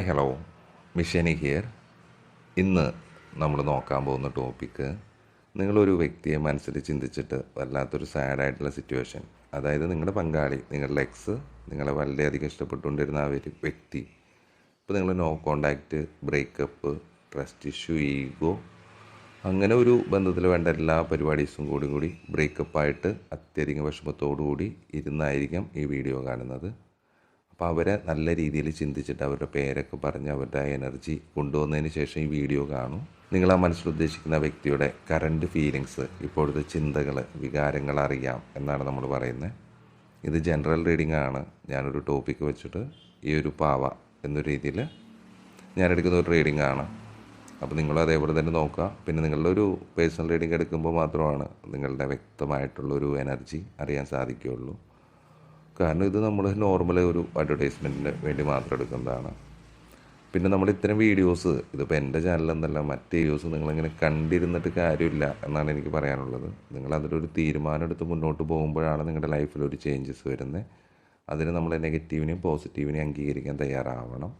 Hi hello. മിഷനി here. ഇന്ന് നമ്മൾ നോക്കാൻ പോകുന്ന ടോപ്പിക്ക് നിങ്ങളൊരു വ്യക്തിയെ മനസ്സിൽ ചിന്തിച്ചിട്ട് വല്ലാത്തൊരു സാഡായിട്ടുള്ള സിറ്റുവേഷൻ അതായത് നിങ്ങളുടെ പങ്കാളി നിങ്ങളുടെ എക്സ് നിങ്ങളെ വളരെയധികം ഇഷ്ടപ്പെട്ടുകൊണ്ടിരുന്ന ആ ഒരു വ്യക്തി. ഇപ്പോൾ നിങ്ങൾ no contact breakup trust issue ego അങ്ങനെ ഒരു ബന്ധത്തിൽ വേണ്ട എല്ലാ പരിപാടീസും കൂടി കൂടി ബ്രേക്കപ്പായിട്ട് അത്യധികം വിഷമത്തോടു കൂടി ഇരുന്നായിരിക്കാം ഈ വീഡിയോ കാണുന്നത്. അപ്പോൾ അവരെ നല്ല രീതിയിൽ ചിന്തിച്ചിട്ട് അവരുടെ പേരൊക്കെ പറഞ്ഞ് അവരുടെ എനർജി കൊണ്ടുവന്നതിന് ശേഷം ഈ വീഡിയോ കാണും. നിങ്ങൾ ആ മനസ്സിൽ ഉദ്ദേശിക്കുന്ന വ്യക്തിയുടെ കറണ്ട് ഫീലിങ്സ് ഇപ്പോഴത്തെ ചിന്തകൾ വികാരങ്ങൾ അറിയാം എന്നാണ് നമ്മൾ പറയുന്നത്. ഇത് ജനറൽ റീഡിംഗ് ആണ്. ഞാനൊരു ടോപ്പിക്ക് വെച്ചിട്ട് ഈ ഒരു പാവ എന്ന രീതിയിൽ ഞാൻ എടുക്കുന്ന ഒരു റീഡിംഗ് ആണ്. അപ്പോൾ നിങ്ങൾ അതേപോലെ തന്നെ നോക്കുക. പിന്നെ നിങ്ങളുടെ ഒരു പേഴ്സണൽ റീഡിംഗ് എടുക്കുമ്പോൾ മാത്രമാണ് നിങ്ങളുടെ വ്യക്തമായിട്ടുള്ളൊരു എനർജി അറിയാൻ സാധിക്കുകയുള്ളൂ. കാരണം ഇത് നമ്മൾ നോർമൽ ഒരു അഡ്വർടൈസ്മെന്റിന് വേണ്ടി മാത്രം എടുക്കുന്നതാണ്. പിന്നെ നമ്മൾ ഇത്തരം വീഡിയോസ് ഇതിപ്പോൾ എന്റെ ചാനലെന്നല്ല മറ്റ് വീഡിയോസ് നിങ്ങളിങ്ങനെ കണ്ടിരുന്നിട്ട് കാര്യമില്ല എന്നാണ് എനിക്ക് പറയാനുള്ളത്. നിങ്ങൾ അതിലൊരു തീരുമാനം എടുത്ത് മുന്നോട്ട് പോകുമ്പോഴാണ് നിങ്ങളുടെ ലൈഫിൽ ഒരു ചേഞ്ചസ് വരുന്നത് അതിന് നമ്മൾ നെഗറ്റീവിനെയും പോസിറ്റീവിനെയും അംഗീകരിക്കാൻ തയ്യാറാവണം.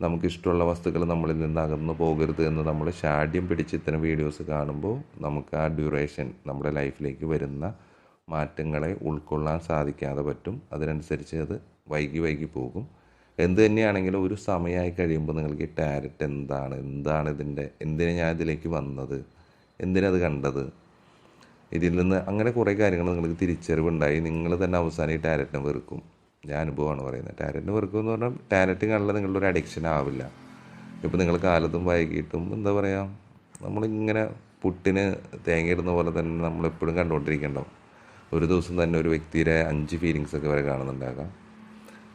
നമുക്കിഷ്ടമുള്ള വസ്തുക്കൾ നമ്മളിൽ നിന്ന് അകന്നു പോകരുത് എന്ന് നമ്മൾ ഷാഢ്യം പിടിച്ച് ഇത്തരം വീഡിയോസ് കാണുമ്പോൾ നമുക്ക് ആ ഡ്യൂറേഷൻ നമ്മുടെ ലൈഫിലേക്ക് വരുന്ന മാറ്റങ്ങളെ ഉൾക്കൊള്ളാൻ സാധിക്കാതെ പറ്റും. അതിനനുസരിച്ച് അത് വൈകി വൈകി പോകും. എന്ത് തന്നെയാണെങ്കിലും ഒരു സമയമായി കഴിയുമ്പോൾ നിങ്ങൾക്ക് ടാരറ്റ് എന്താണ് എന്താണ് ഇതിന്റെ എന്തിനാ ഞാൻ ഇതിലേക്ക് വന്നത് എന്തിനത് കണ്ടത്? ഇതിൽ നിന്ന് അങ്ങനെ കുറേ കാര്യങ്ങൾ നിങ്ങൾക്ക് തിരിച്ചറിവുണ്ടായി. നിങ്ങൾ തന്നെ അവസാനം ഈ ടാരറ്റിനെ വെറുക്കും. ഞാൻ അനുഭവമാണ് പറയുന്നത്. ടാരറ്റിനെ വെറുക്കും എന്ന് പറഞ്ഞാൽ ടാരറ്റ് കാണുള്ള നിങ്ങളുടെ ഒരു അഡിക്ഷൻ ആവില്ല. ഇപ്പോൾ നിങ്ങൾ കാലത്തും വൈകിട്ടും എന്താ പറയുക നമ്മളിങ്ങനെ പുട്ടിന് തേങ്ങ ഇടുന്ന പോലെ തന്നെ നമ്മളെപ്പോഴും കണ്ടുകൊണ്ടിരിക്കണ്ടാവും. ഒരു ദിവസം തന്നെ ഒരു വ്യക്തിയുടെ അഞ്ച് ഫീലിങ്സ് ഒക്കെ വരെ കാണുന്നുണ്ടാകാം.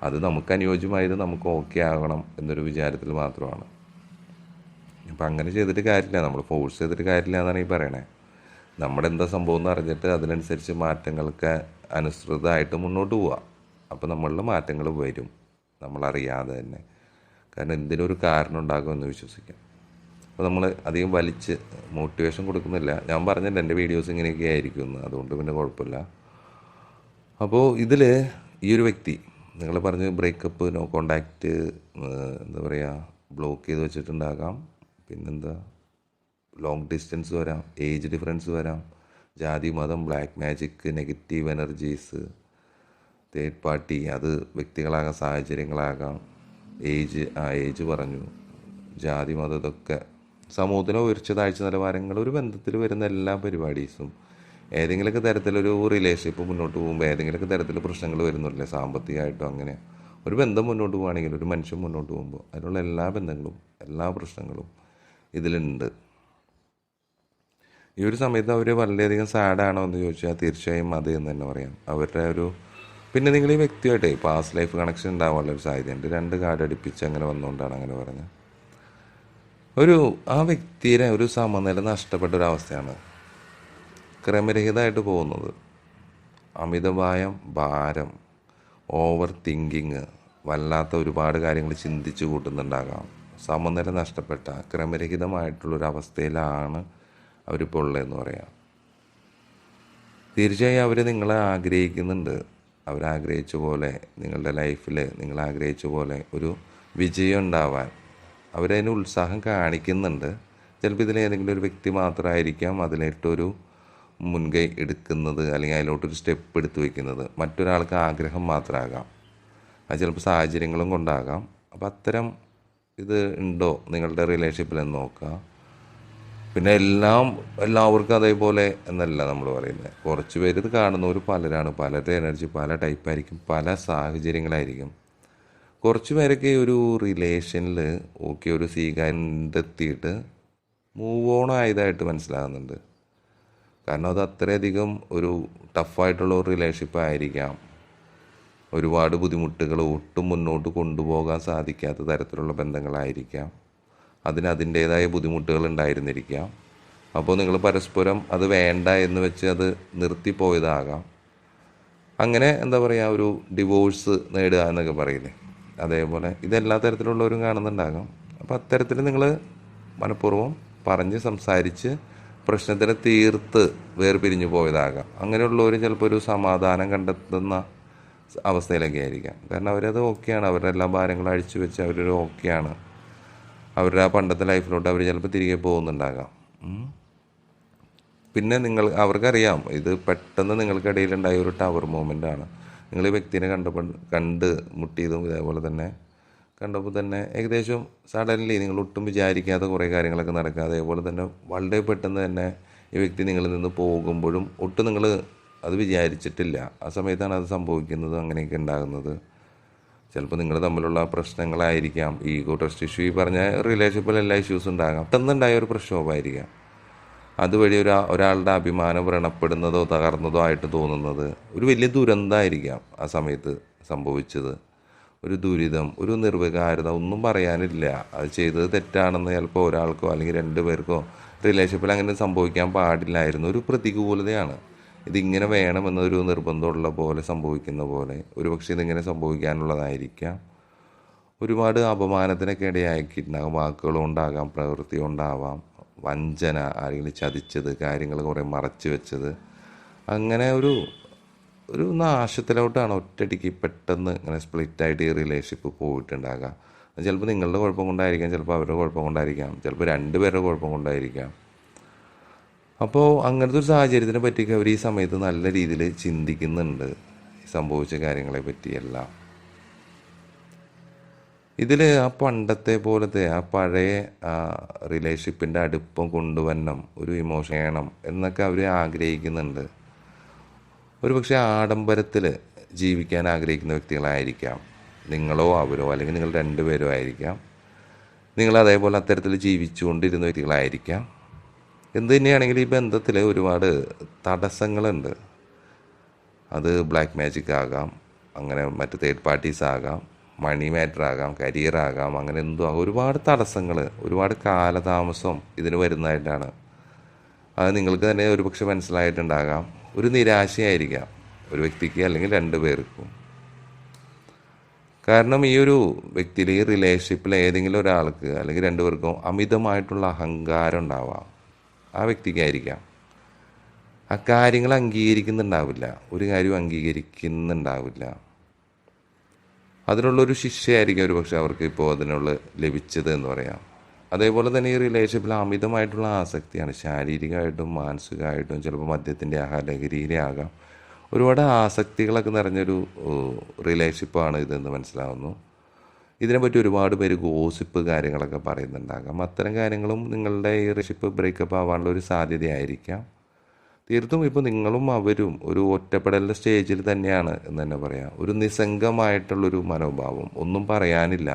അത് നമുക്ക് അനുയോജ്യമായത് നമുക്ക് ഓക്കെ ആകണം എന്നൊരു വിചാരത്തിൽ മാത്രമാണ്. അപ്പം അങ്ങനെ ചെയ്തിട്ട് കാര്യമില്ല. നമ്മൾ ഫോഴ്സ് ചെയ്തിട്ട് കാര്യമില്ല എന്നാണ് ഈ പറയണേ. നമ്മുടെ എന്താ സംഭവം എന്ന് അറിഞ്ഞിട്ട് അതിനനുസരിച്ച് മാറ്റങ്ങൾക്ക് അനുസൃതമായിട്ട് മുന്നോട്ട് പോവുക അപ്പോൾ നമ്മളിൽ മാറ്റങ്ങൾ വരും. നമ്മളറിയാതെ തന്നെ. കാരണം എന്തിനൊരു കാരണം ഉണ്ടാകുമെന്ന് വിശ്വസിക്കാം. അപ്പോൾ നമ്മൾ അധികം വലിച്ച് മോട്ടിവേഷൻ കൊടുക്കുന്നില്ല. ഞാൻ പറഞ്ഞില്ല എന്റെ വീഡിയോസ് ഇങ്ങനെയൊക്കെ ആയിരിക്കും അതുകൊണ്ട് പിന്നെ കുഴപ്പമില്ല. അപ്പോൾ ഇതിൽ ഈ ഒരു വ്യക്തി നിങ്ങൾ പറഞ്ഞ് ബ്രേക്കപ്പ് നോ കോണ്ടാക്റ്റ് എന്താ പറയുക ബ്ലോക്ക് ചെയ്ത് വെച്ചിട്ടുണ്ടാകാം. പിന്നെന്താ ലോങ് ഡിസ്റ്റൻസ് വരാം ഏജ് ഡിഫറൻസ് വരാം. ജാതി മതം black magic negative energies third party അത് വ്യക്തികളാകാം സാഹചര്യങ്ങളാകാം. ഏജ് ആ ഏജ് പറഞ്ഞു. ജാതി മതം ഇതൊക്കെ സമൂഹത്തിന് ഉയർച്ച താഴ്ച നിലവാരങ്ങൾ ഒരു ബന്ധത്തിൽ വരുന്ന എല്ലാ പരിപാടീസും ഏതെങ്കിലുമൊക്കെ തരത്തിലൊരു റിലേഷൻഷിപ്പ് മുന്നോട്ട് പോകുമ്പോൾ ഏതെങ്കിലുമൊക്കെ തരത്തിൽ പ്രശ്നങ്ങൾ വരുന്നില്ലേ സാമ്പത്തികമായിട്ടോ അങ്ങനെ. ഒരു ബന്ധം മുന്നോട്ട് പോകുകയാണെങ്കിൽ ഒരു മനുഷ്യൻ മുന്നോട്ട് പോകുമ്പോൾ അതിനുള്ള എല്ലാ ബന്ധങ്ങളും എല്ലാ പ്രശ്നങ്ങളും ഇതിലുണ്ട്. ഈ ഒരു സമയത്ത് അവർ വളരെയധികം സാഡാണോ എന്ന് ചോദിച്ചാൽ തീർച്ചയായും അത് എന്ന് തന്നെ പറയാം. അവരുടെ ഒരു പിന്നെ നിങ്ങൾ ഈ വ്യക്തിയായിട്ടേ പാസ്റ്റ് ലൈഫ് കണക്ഷൻ ഉണ്ടാവാനുള്ള ഒരു സാധ്യതയുണ്ട് രണ്ട് കാർഡ് അടുപ്പിച്ച് അങ്ങനെ വന്നുകൊണ്ടാണ് അങ്ങനെ പറഞ്ഞത് ഒരു ആ വ്യക്തിയുടെ ഒരു സമനില നഷ്ടപ്പെട്ട ഒരു അവസ്ഥയാണ് ക്രമരഹിതമായിട്ട് പോകുന്നത്. അമിതമായ ഭാരം ഓവർ തിങ്കിങ് വല്ലാത്ത ഒരുപാട് കാര്യങ്ങൾ ചിന്തിച്ചു കൂട്ടുന്നുണ്ടാകാം. സമനില നഷ്ടപ്പെട്ട ക്രമരഹിതമായിട്ടുള്ളൊരവസ്ഥയിലാണ് അവരിപ്പോൾ ഉള്ളതെന്ന് പറയാം. തീർച്ചയായും അവർ നിങ്ങളെ ആഗ്രഹിക്കുന്നുണ്ട്. അവരാഗ്രഹിച്ച പോലെ നിങ്ങളുടെ ലൈഫിൽ നിങ്ങൾ ആഗ്രഹിച്ച പോലെ ഒരു വിജയം ഉണ്ടാവാൻ. അവരതിന് ഉത്സാഹം കാണിക്കുന്നുണ്ട്. ചിലപ്പോൾ ഇതിൽ ഏതെങ്കിലും ഒരു വ്യക്തി മാത്രമായിരിക്കാം അതിലിട്ടൊരു മുൻകൈ എടുക്കുന്നത് അല്ലെങ്കിൽ അതിലോട്ടൊരു സ്റ്റെപ്പ് എടുത്ത് വയ്ക്കുന്നത് മറ്റൊരാൾക്ക് ആഗ്രഹം മാത്രമാകാം അത് ചിലപ്പോൾ സാഹചര്യങ്ങളും കൊണ്ടാകാം. അപ്പോൾ അത്തരം ഇത് ഉണ്ടോ നിങ്ങളുടെ റിലേഷൻഷിപ്പിൽ എന്ന് നോക്കുക പിന്നെ എല്ലാം എല്ലാവർക്കും അതേപോലെ എന്നല്ല നമ്മൾ പറയുന്നത് കുറച്ച് പേര് ഇത് കാണുന്നവർ പലരാണ്. പലരുടെ എനർജി പല ടൈപ്പായിരിക്കും പല സാഹചര്യങ്ങളായിരിക്കും. കുറച്ച് പേരൊക്കെ ഒരു റിലേഷനിൽ ഓക്കെ ഒരു സീ കണ്ടെത്തിയിട്ട് മൂവ് ഓൺ ആയതായിട്ട് മനസ്സിലാകുന്നുണ്ട്. കാരണം അത് അത്രയധികം ഒരു ടഫായിട്ടുള്ള ഒരു റിലേഷൻഷിപ്പ് ആയിരിക്കാം. ഒരുപാട് ബുദ്ധിമുട്ടുകൾ ഒട്ടും മുന്നോട്ട് കൊണ്ടുപോകാൻ സാധിക്കാത്ത തരത്തിലുള്ള ബന്ധങ്ങളായിരിക്കാം. അതിന് അതിന്റേതായ ബുദ്ധിമുട്ടുകൾ ഉണ്ടായിരുന്നിരിക്കാം. അപ്പോൾ നിങ്ങൾ പരസ്പരം അത് വേണ്ട എന്ന് വെച്ച് അത് നിർത്തിപ്പോയതാകാം. അങ്ങനെ എന്താ പറയുക ഒരു ഡിവോഴ്സ് നേടുക എന്നൊക്കെ പറയില്ലേ അതേപോലെ ഇതെല്ലാ തരത്തിലുള്ളവരും കാണുന്നുണ്ടാകും. അപ്പോൾ അത്തരത്തിൽ നിങ്ങൾ മനഃപൂർവം പറഞ്ഞ് സംസാരിച്ച് പ്രശ്നത്തിനെ തീർത്ത് വേർപിരിഞ്ഞു പോയതാകാം. അങ്ങനെയുള്ളവർ ചിലപ്പോൾ ഒരു സമാധാനം കണ്ടെത്തുന്ന അവസ്ഥയിലൊക്കെ ആയിരിക്കാം. കാരണം അവരത് ഓക്കെയാണ്. അവരുടെ എല്ലാ ഭാരങ്ങളും അഴിച്ചു വെച്ച് അവരൊരു ഓക്കെയാണ്. അവരുടെ ആ പണ്ടത്തെ ലൈഫിലോട്ട് അവർ ചിലപ്പോൾ തിരികെ പോകുന്നുണ്ടാകാം. പിന്നെ നിങ്ങൾ അവർക്കറിയാം ഇത് പെട്ടെന്ന് നിങ്ങൾക്കിടയിലുണ്ടായ ഒരു ടവർ മൂമെന്റ് ആണ് നിങ്ങൾ ഈ വ്യക്തിനെ കണ്ടപ്പോൾ കണ്ട് മുട്ടിയതും ഇതേപോലെ തന്നെ കണ്ടപ്പോൾ തന്നെ ഏകദേശം സഡൻലി നിങ്ങൾ ഒട്ടും വിചാരിക്കാത്ത കുറേ കാര്യങ്ങളൊക്കെ നടക്കുക. അതേപോലെ തന്നെ വളരെ പെട്ടെന്ന് തന്നെ ഈ വ്യക്തി നിങ്ങളിൽ നിന്ന് പോകുമ്പോഴും ഒട്ടും നിങ്ങൾ അത് വിചാരിച്ചിട്ടില്ല. ആ സമയത്താണ് അത് സംഭവിക്കുന്നത് അങ്ങനെയൊക്കെ ഉണ്ടാകുന്നത്. ചിലപ്പോൾ നിങ്ങൾ തമ്മിലുള്ള പ്രശ്നങ്ങളായിരിക്കാം ഈഗോ ട്രസ്റ്റ് ഇഷ്യൂ ഈ പറഞ്ഞ റിലേഷൻഷിപ്പിൽ എല്ലാ ഇഷ്യൂസും ഉണ്ടാകാം. പെട്ടെന്നുണ്ടായ ഒരു പ്രക്ഷോഭമായിരിക്കാം. അതുവഴി ഒരു ഒരാളുടെ അഭിമാനം വ്രണപ്പെടുന്നതോ തകർന്നതോ ആയിട്ട് തോന്നുന്നത് ഒരു വലിയ ദുരന്തമായിരിക്കാം ആ സമയത്ത് സംഭവിച്ചത്. ഒരു ദുരിതം ഒരു നിർവികാരത ഒന്നും പറയാനില്ല. അത് ചെയ്തത് തെറ്റാണെന്ന് ചിലപ്പോൾ ഒരാൾക്കോ അല്ലെങ്കിൽ രണ്ട് പേർക്കോ റിലേഷൻഷിപ്പിൽ അങ്ങനെ സംഭവിക്കാൻ പാടില്ലായിരുന്നു. ഒരു പ്രതികൂലതയാണ്. ഇതിങ്ങനെ വേണമെന്നൊരു നിർബന്ധമുള്ള പോലെ സംഭവിക്കുന്ന പോലെ. ഒരുപക്ഷെ ഇതിങ്ങനെ സംഭവിക്കാനുള്ളതായിരിക്കാം. ഒരുപാട് അപമാനത്തിനൊക്കെ ഇടയാക്കിയിട്ടുണ്ടാകും വാക്കുകളും ഉണ്ടാകാം പ്രവൃത്തി ഉണ്ടാവാം. വഞ്ചന ആരെങ്കിലും ചതിച്ചത് കാര്യങ്ങൾ കുറേ മറച്ചു വെച്ചത്. അങ്ങനെ ഒരു ഒരു നാശത്തിലോട്ടാണ് ഒറ്റയടിക്ക് പെട്ടെന്ന് ഇങ്ങനെ സ്പ്ലിറ്റായിട്ട് ഈ റിലേഷൻഷിപ്പ് പോയിട്ടുണ്ടാകാം. ചിലപ്പോൾ നിങ്ങളുടെ കുഴപ്പം കൊണ്ടായിരിക്കാം ചിലപ്പോൾ അവരുടെ കുഴപ്പം കൊണ്ടായിരിക്കാം ചിലപ്പോൾ രണ്ടുപേരുടെ കുഴപ്പം കൊണ്ടായിരിക്കാം. അപ്പോൾ അങ്ങനത്തെ ഒരു സാഹചര്യത്തിനെ പറ്റിയൊക്കെ അവർ ഈ സമയത്ത് നല്ല രീതിയിൽ ചിന്തിക്കുന്നുണ്ട് സംഭവിച്ച കാര്യങ്ങളെ പറ്റിയെല്ലാം. ഇതിൽ ആ പണ്ടത്തെ പോലത്തെ ആ പഴയ റിലേഷൻഷിപ്പിന്റെ അടുപ്പം കൊണ്ടുവരണം ഒരു ഇമോഷൻ വേണം എന്നൊക്കെ അവർ ആഗ്രഹിക്കുന്നുണ്ട്. ഒരു പക്ഷേ ആഡംബരത്തിൽ ജീവിക്കാൻ ആഗ്രഹിക്കുന്ന വ്യക്തികളായിരിക്കാം. നിങ്ങളോ അവരോ അല്ലെങ്കിൽ നിങ്ങൾ രണ്ടുപേരോ ആയിരിക്കാം. നിങ്ങൾ അതേപോലെ അത്തരത്തിൽ ജീവിച്ചുകൊണ്ടിരുന്ന വ്യക്തികളായിരിക്കാം. എന്ത് തന്നെയാണെങ്കിലും ഈ ബന്ധത്തിൽ ഒരുപാട് തടസ്സങ്ങളുണ്ട്. അത് ബ്ലാക്ക് മാജിക് ആകാം അങ്ങനെ മറ്റ് തേർഡ് പാർട്ടീസ് ആകാം. മണി മാറ്റർ ആകാം അങ്ങനെ എന്തോ ഒരുപാട് തടസ്സങ്ങൾ ഒരുപാട് കാലതാമസം ഇതിന് വരുന്നതായിട്ടാണ്. അത് നിങ്ങൾക്ക് തന്നെ ഒരുപക്ഷെ മനസ്സിലായിട്ടുണ്ടാകാം. ഒരു നിരാശയായിരിക്കാം ഒരു വ്യക്തിക്ക് അല്ലെങ്കിൽ രണ്ട് പേർക്കും. കാരണം ഈ ഒരു വ്യക്തിയിൽ ഈ റിലേഷൻഷിപ്പിൽ ഏതെങ്കിലും ഒരാൾക്ക് അല്ലെങ്കിൽ രണ്ടുപേർക്കും അമിതമായിട്ടുള്ള അഹങ്കാരം ഉണ്ടാവാം. ആ വ്യക്തിക്കായിരിക്കാം. ആ കാര്യങ്ങൾ അംഗീകരിക്കുന്നുണ്ടാവില്ല. ഒരു കാര്യവും അംഗീകരിക്കുന്നുണ്ടാവില്ല. അതിനുള്ളൊരു ശിക്ഷയായിരിക്കും ഒരു പക്ഷെ അവർക്ക് ഇപ്പോൾ അതിനുള്ള ലഭിച്ചത് എന്ന് പറയാം. അതേപോലെ തന്നെ ഈ റിലേഷൻഷിപ്പിൽ അമിതമായിട്ടുള്ള ആസക്തിയാണ്. ശാരീരികമായിട്ടും മാനസികമായിട്ടും ചിലപ്പോൾ മദ്യത്തിന്റെ ആഹാര ലഹരിയിലെ ആകാം. ഒരുപാട് ആസക്തികളൊക്കെ നിറഞ്ഞൊരു റിലേഷൻഷിപ്പാണ് ഇതെന്ന് മനസ്സിലാവുന്നു. ഇതിനെപ്പറ്റി ഒരുപാട് പേര് ഗോസിപ്പ് കാര്യങ്ങളൊക്കെ പറയുന്നുണ്ടാകാം. അത്തരം കാര്യങ്ങളും നിങ്ങളുടെ ഈ റിലേഷൻഷിപ്പ് ബ്രേക്കപ്പ് ആവാനുള്ള ഒരു സാധ്യതയായിരിക്കാം. തീർത്തും ഇപ്പോൾ നിങ്ങളും അവരും ഒരു ഒറ്റപ്പെടലിന്റെ സ്റ്റേജിൽ തന്നെയാണ് എന്ന് തന്നെ പറയാം. ഒരു നിസ്സംഗമായിട്ടുള്ളൊരു മനോഭാവം ഒന്നും പറയാനില്ല.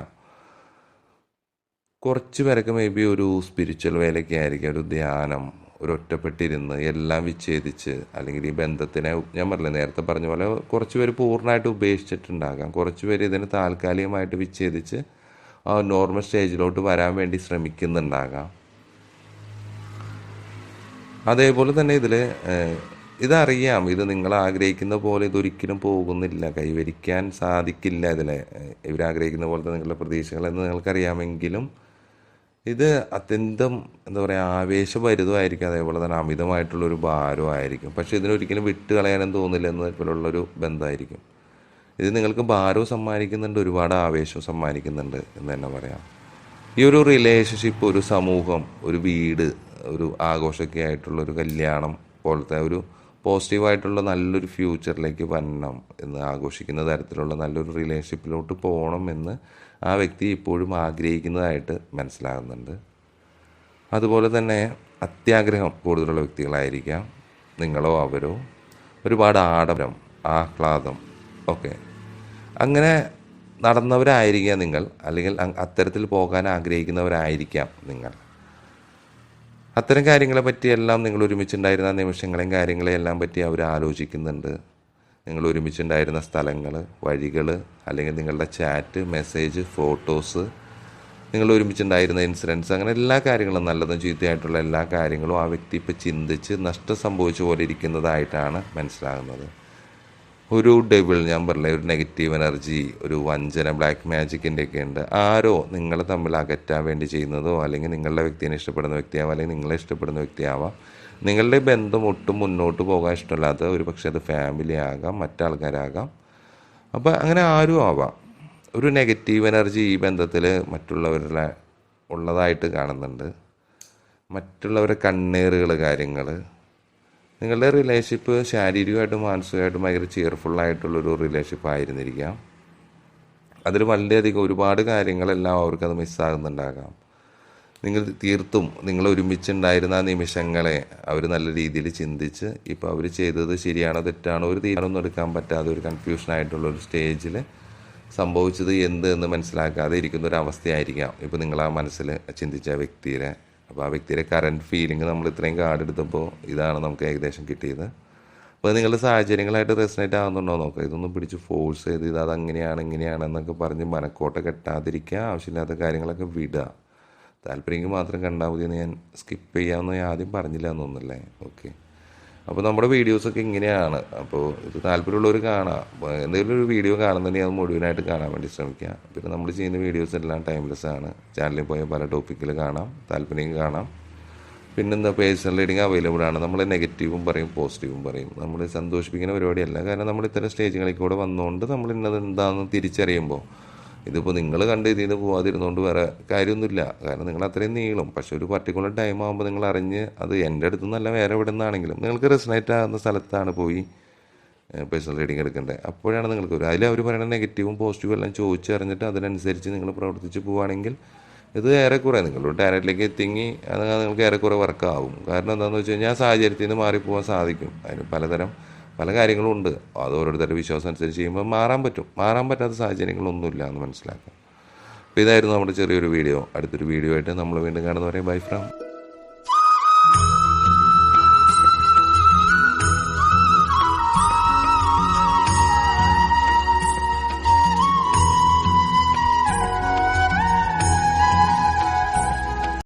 കുറച്ച് പേരൊക്കെ മേ ബി ഒരു സ്പിരിച്വൽ വേലയ്ക്ക് ആയിരിക്കും ഒരു ധ്യാനം ഒരു ഒറ്റപ്പെട്ടിരുന്ന് എല്ലാം വിച്ഛേദിച്ച് അല്ലെങ്കിൽ ഈ ബന്ധത്തിനെ ഞാൻ പറഞ്ഞില്ല നേരത്തെ പറഞ്ഞ പോലെ കുറച്ച് പേര് പൂർണമായിട്ട് ഉപേക്ഷിച്ചിട്ടുണ്ടാകാം. കുറച്ച് പേര് ഇതിനെ താൽക്കാലികമായിട്ട് വിച്ഛേദിച്ച് നോർമൽ സ്റ്റേജിലോട്ട് വരാൻ വേണ്ടി ശ്രമിക്കുന്നുണ്ടാകാം. അതേപോലെ തന്നെ ഇതിൽ ഇതറിയാം. ഇത് നിങ്ങൾ ആഗ്രഹിക്കുന്ന പോലെ ഇതൊരിക്കലും പോകുന്നില്ല. കൈവരിക്കാൻ സാധിക്കില്ല ഇതിലെ. ഇവരാഗ്രഹിക്കുന്ന പോലത്തെ നിങ്ങളുടെ പ്രതീക്ഷകളെന്ന് നിങ്ങൾക്കറിയാമെങ്കിലും ഇത് അത്യന്തം എന്താ പറയുക ആവേശഭരിതമായിരിക്കും. അതേപോലെ തന്നെ അമിതമായിട്ടുള്ളൊരു ഭാരമായിരിക്കും പക്ഷേ ഇതിനൊരിക്കലും വിട്ട് കളയാനും തോന്നില്ല എന്ന എന്നതുപോലുള്ളൊരു ബന്ധമായിരിക്കും. ഇത് നിങ്ങൾക്ക് ഭാരവും സമ്മാനിക്കുന്നുണ്ട് ഒരുപാട് ആവേശവും സമ്മാനിക്കുന്നുണ്ട് എന്ന് തന്നെ പറയാം. ഈ ഒരു റിലേഷൻഷിപ്പ് ഒരു സമൂഹം ഒരു വീട് ഒരു ആഘോഷമൊക്കെ ആയിട്ടുള്ള ഒരു കല്യാണം പോലത്തെ ഒരു പോസിറ്റീവായിട്ടുള്ള നല്ലൊരു ഫ്യൂച്ചറിലേക്ക് വരണം എന്ന് ആഘോഷിക്കുന്ന തരത്തിലുള്ള നല്ലൊരു റിലേഷൻഷിപ്പിലോട്ട് പോകണം എന്ന് ആ വ്യക്തി ഇപ്പോഴും ആഗ്രഹിക്കുന്നതായിട്ട് മനസ്സിലാകുന്നുണ്ട്. അതുപോലെ തന്നെ അത്യാഗ്രഹം കൂടുതലുള്ള വ്യക്തികളായിരിക്കാം. നിങ്ങളോ അവരോ ഒരുപാട് ആഡംബരം ആഹ്ലാദം ഒക്കെ. അങ്ങനെ നടന്നവരായിരിക്കാം നിങ്ങൾ അല്ലെങ്കിൽ അത്തരത്തിൽ പോകാൻ ആഗ്രഹിക്കുന്നവരായിരിക്കാം നിങ്ങൾ. അത്തരം കാര്യങ്ങളെ പറ്റിയെല്ലാം നിങ്ങൾ ഒരുമിച്ചുണ്ടായിരുന്ന നിമിഷങ്ങളെയും കാര്യങ്ങളെയും എല്ലാം പറ്റി അവർ ആലോചിക്കുന്നുണ്ട്. നിങ്ങൾ ഒരുമിച്ചുണ്ടായിരുന്ന സ്ഥലങ്ങൾ വഴികൾ അല്ലെങ്കിൽ നിങ്ങളുടെ ചാറ്റ് മെസ്സേജ് ഫോട്ടോസ് നിങ്ങൾ ഒരുമിച്ചുണ്ടായിരുന്ന ഇൻസിഡൻസ് അങ്ങനെ എല്ലാ കാര്യങ്ങളും നല്ലതും ചീത്തയായിട്ടുള്ള എല്ലാ കാര്യങ്ങളും ആ വ്യക്തി ഇപ്പോൾ ചിന്തിച്ച് നഷ്ടം സംഭവിച്ച പോലെ ഇരിക്കുന്നതായിട്ടാണ് മനസ്സിലാകുന്നത്. ഒരു ഡെവിൾ ഞാൻ പറഞ്ഞില്ലേ ഒരു നെഗറ്റീവ് എനർജി ഒരു വഞ്ചന ബ്ലാക്ക് മാജിക്കിന്റെ ഒക്കെ ഉണ്ട്. ആരോ നിങ്ങളെ തമ്മിൽ അകറ്റാൻ വേണ്ടി ചെയ്യുന്നതോ അല്ലെങ്കിൽ നിങ്ങളുടെ വ്യക്തിനെ ഇഷ്ടപ്പെടുന്ന വ്യക്തിയാവാം അല്ലെങ്കിൽ നിങ്ങളെ ഇഷ്ടപ്പെടുന്ന വ്യക്തിയാവാം. നിങ്ങളുടെ ബന്ധം ഒട്ടും മുന്നോട്ട് പോകാൻ ഇഷ്ടമില്ലാത്ത ഒരു പക്ഷേ അത് ഫാമിലി ആകാം മറ്റാൾക്കാരാകാം. അപ്പോൾ അങ്ങനെ ആരും ആവാം. ഒരു നെഗറ്റീവ് എനർജി ഈ ബന്ധത്തിൽ മറ്റുള്ളവരുടെ ഉള്ളതായിട്ട് കാണുന്നുണ്ട്. മറ്റുള്ളവരുടെ കണ്ണേറുകൾ കാര്യങ്ങൾ നിങ്ങളുടെ റിലേഷൻഷിപ്പ് ശാരീരികമായിട്ടും മാനസികമായിട്ടും ഭയങ്കര ചെയർഫുള്ളായിട്ടുള്ളൊരു റിലേഷൻഷിപ്പ് ആയിരുന്നിരിക്കാം. അതിൽ വളരെയധികം ഒരുപാട് കാര്യങ്ങളെല്ലാം അവർക്കത് മിസ്സാകുന്നുണ്ടാകാം നിങ്ങൾ തീർത്തും നിങ്ങൾ ഒരുമിച്ചുണ്ടായിരുന്ന നിമിഷങ്ങളെ അവർ നല്ല രീതിയിൽ ചിന്തിച്ച് ഇപ്പോൾ അവർ ചെയ്തത് ശരിയാണോ തെറ്റാണോ ഒരു തീരുമാനമൊന്നും എടുക്കാൻ പറ്റാതെ ഒരു കൺഫ്യൂഷനായിട്ടുള്ള ഒരു സ്റ്റേജിൽ സംഭവിച്ചത് എന്ത് എന്ന് മനസ്സിലാക്കാതെ ഇരിക്കുന്ന ഒരു അവസ്ഥയായിരിക്കാം. ഇപ്പോൾ നിങ്ങൾ ആ മനസ്സിൽ ചിന്തിച്ച വ്യക്തിയുടെ അപ്പോൾ ആ വ്യക്തിയുടെ കറന്റ് ഫീലിംഗ് നമ്മൾ ഇത്രയും കാർഡ് എടുത്തപ്പോൾ ഇതാണ് നമുക്ക് ഏകദേശം കിട്ടിയത്. അപ്പോൾ നിങ്ങളുടെ സാഹചര്യങ്ങളായിട്ട് റെസനേറ്റ് ആകുന്നുണ്ടോ നോക്കുക ഇതൊന്നും പിടിച്ച് ഫോഴ്സ് ചെയ്ത് ഇത് അതങ്ങനെയാണ് ഇങ്ങനെയാണ് എന്നൊക്കെ പറഞ്ഞ് മനക്കോട്ട കെട്ടാതിരിക്കുക ആവശ്യമില്ലാത്ത കാര്യങ്ങളൊക്കെ വിടുക. താല്പര്യമെങ്കിൽ മാത്രം കണ്ടാൽ മതി എന്ന് ഞാൻ സ്കിപ്പ് ചെയ്യാമെന്ന് ഞാൻ ആദ്യം പറഞ്ഞില്ല എന്നൊന്നല്ലേ ഓക്കെ അപ്പോൾ നമ്മുടെ വീഡിയോസൊക്കെ ഇങ്ങനെയാണ്. അപ്പോൾ ഇത് താല്പര്യമുള്ളവർ കാണാം. എന്തെങ്കിലും ഒരു വീഡിയോ കാണുന്നുണ്ടെങ്കിൽ അത് മുഴുവനായിട്ട് കാണാൻ വേണ്ടി ശ്രമിക്കുക പിന്നെ നമ്മൾ ചെയ്യുന്ന വീഡിയോസ് എല്ലാം ടൈംലെസ് ആണ്. ചാനലിൽ പോയ പല ടോപ്പിക്കിൽ കാണാം. താല്പര്യം കാണാം. പിന്നെന്താ പേഴ്സണൽ റീഡിങ് അവൈലബിൾ ആണ്. നമ്മൾ നെഗറ്റീവും പറയും പോസിറ്റീവും പറയും. നമ്മൾ സന്തോഷിപ്പിക്കുന്ന പരിപാടിയല്ല. കാരണം നമ്മൾ ഇത്തരം സ്റ്റേജുകളിൽ കൂടെ വന്നുകൊണ്ട് നമ്മൾ ഇന്നത് എന്താണെന്ന് തിരിച്ചറിയുമ്പോൾ ഇതിപ്പോൾ നിങ്ങൾ കണ്ട് ഇതിൽ നിന്ന് പോകാതിരുന്നുകൊണ്ട് വേറെ കാര്യമൊന്നുമില്ല. കാരണം നിങ്ങൾ അത്രയും നീളും. പക്ഷെ ഒരു പർട്ടിക്കുലർ ടൈം ആകുമ്പോൾ നിങ്ങൾ അറിഞ്ഞ് അത് എന്റെ അടുത്ത് നിന്നല്ല വേറെ എവിടെ നിന്നാണെങ്കിലും നിങ്ങൾക്ക് റെസനേറ്റ് ആകുന്ന സ്ഥലത്താണ് പോയി പേഴ്സണൽ റീഡിങ് എടുക്കേണ്ടത് അപ്പോഴാണ് നിങ്ങൾക്ക് ഒരു അതിൽ അവർ പറയുന്ന നെഗറ്റീവും പോസിറ്റീവും എല്ലാം ചോദിച്ചറിഞ്ഞിട്ട് അതിനനുസരിച്ച് നിങ്ങൾ പ്രവർത്തിച്ച് പോവുകയാണെങ്കിൽ ഇത് ഏറെക്കുറെ നിങ്ങൾ ടാലന്റിലേക്ക് എത്തിങ്ങി അത് നിങ്ങൾക്ക് ഏറെക്കുറെ വർക്കാവും കാരണം എന്താണെന്ന് വെച്ച് കഴിഞ്ഞാൽ സാഹചര്യത്തിൽ നിന്ന് മാറിപ്പോകാൻ സാധിക്കും. അതിന് പലതരം പല കാര്യങ്ങളും ഉണ്ട്. അത് ഓരോരുത്തരുടെ വിശ്വാസം അനുസരിച്ച് ചെയ്യുമ്പോൾ മാറാൻ പറ്റും. മാറാൻ പറ്റാത്ത സാഹചര്യങ്ങളൊന്നുമില്ല എന്ന് മനസ്സിലാക്കാം. അപ്പോൾ ഇതായിരുന്നു നമ്മുടെ ചെറിയൊരു വീഡിയോ. അടുത്തൊരു വീഡിയോ ആയിട്ട് നമ്മൾ വീണ്ടും കാണുന്നവരെ ബൈ ഫ്രം